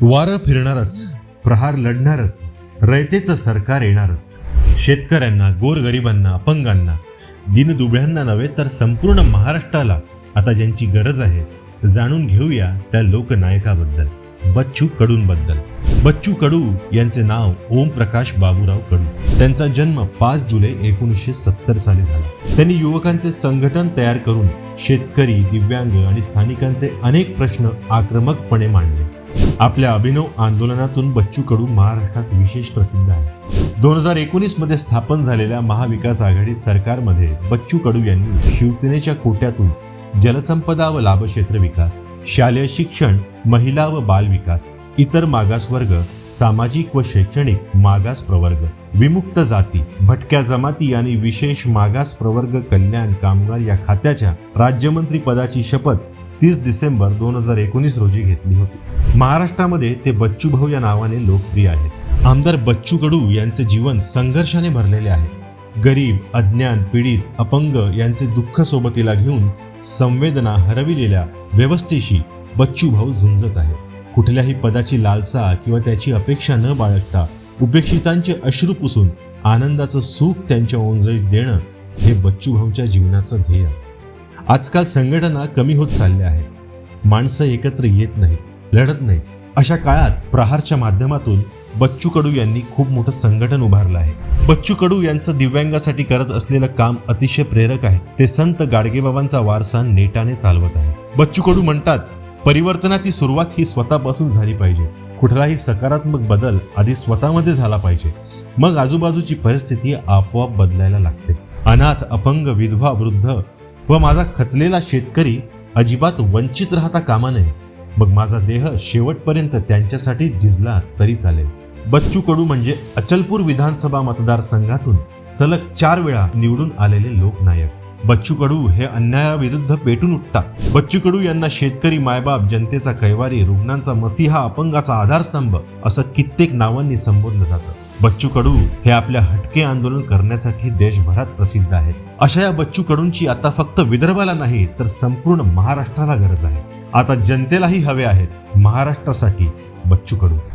वारं फिरणारच प्रहार लढणारच रयतेचं सरकार येणारच. शेतकऱ्यांना गोरगरिबांना अपंगांना दिनदुबळ्यांना नव्हे तर संपूर्ण महाराष्ट्राला आता ज्यांची गरज आहे जाणून घेऊया त्या लोकनायकाबद्दल बच्चू कडूंबद्दल बच्चू कडू यांचे नाव ओम प्रकाश बाबूराव कडू. त्यांचा जन्म पाच जुलै एकोणीसशे सत्तर साली झाला. त्यांनी युवकांचे संघटन तयार करून शेतकरी दिव्यांग आणि स्थानिकांचे अनेक प्रश्न आक्रमकपणे मांडले. आपल्या अभिनव आंदोलनातून बच्चू कडू महाराष्ट्रात विशेष प्रसिद्ध आहे. दोन हजार एकोणीसमध्ये स्थापन झालेल्या महाविकास आघाडी सरकारमध्ये बच्चू कडू यांनी शिवसेनेच्या कोट्यातून जलसंपदा व लाभक्षेत्र विकास शालेय शिक्षण महिला व बाल विकास इतर मागासवर्ग सामाजिक व शैक्षणिक मागास प्रवर्ग विमुक्त जाती भटक्या जमाती आणि विशेष मागास प्रवर्ग कल्याण कामगार या खात्याच्या राज्यमंत्री पदाची शपथ तीस डिसेंबर दोन हजार एकोणीस रोजी घेतली होती. महाराष्ट्रामध्ये ते बच्चू भाऊ या नावाने लोकप्रिय आहेत. आमदार बच्चू कडू यांचे जीवन संघर्षाने भरलेले आहे. गरीब अज्ञान पीडित अपंग यांचे दुःख सोबतीला घेऊन संवेदना हरविलेल्या व्यवस्थेशी बच्चू भाऊ झुंजत आहे कुठल्याही पदाची लालसा किंवा त्याची अपेक्षा न बाळगता उपेक्षितांचे अश्रू पुसून आनंदाचं सुख त्यांच्या ओंजळीत देणं हे बच्चू भाऊच्या जीवनाचं ध्येय आजकाल संघटना कमी होत चालल्या आहेत. माणसं एकत्र येत नाहीत लढत नाहीत. अशा काळात प्रहारच्या माध्यमातून बच्चू कडू यांनी खूप मोठं संघटन उभारलं आहे. बच्चू कडू यांचं दिव्यांगासाठी करत असलेलं काम अतिशय प्रेरक आहे. ते संत गाडगेबाबांचा वारसा नेटाने चालवत आहे बच्चू कडू म्हणतात परिवर्तनाची सुरुवात ही स्वतःपासून झाली पाहिजे. कुठलाही सकारात्मक बदल आधी स्वतःमध्ये झाला पाहिजे. मग आजूबाजूची परिस्थिती आपोआप बदलायला लागते. अनाथ अपंग विधवा वृद्ध व माझा खचलेला शेतकरी अजिबात वंचित राहता कामा नये. मग माझा देह शेवटपर्यंत त्यांच्यासाठी झिजला तरी चालेल. बच्चू कडू म्हणजे अचलपूर विधानसभा मतदारसंघातून सलग चार वेळा निवडून आलेले लोकनायक. बच्चू कडू हे अन्यायाविरुद्ध पेटून उठतात बच्चू कडू यांना शेतकरी मायबाप जनतेचा कैवारी रुग्णांचा मसीहा अपंगाचा आधारस्तंभ असं कित्येक नावांनी संबोधलं जातं. बच्चू कडू हे आपल्या हटके आंदोलन करण्यासाठी देशभरात प्रसिद्ध आहेत अशा या बच्चू कडूंची आता फक्त विदर्भाला नाही तर संपूर्ण महाराष्ट्राला गरज आहे. आता जनतेलाही हवे आहेत महाराष्ट्रासाठी बच्चू कडू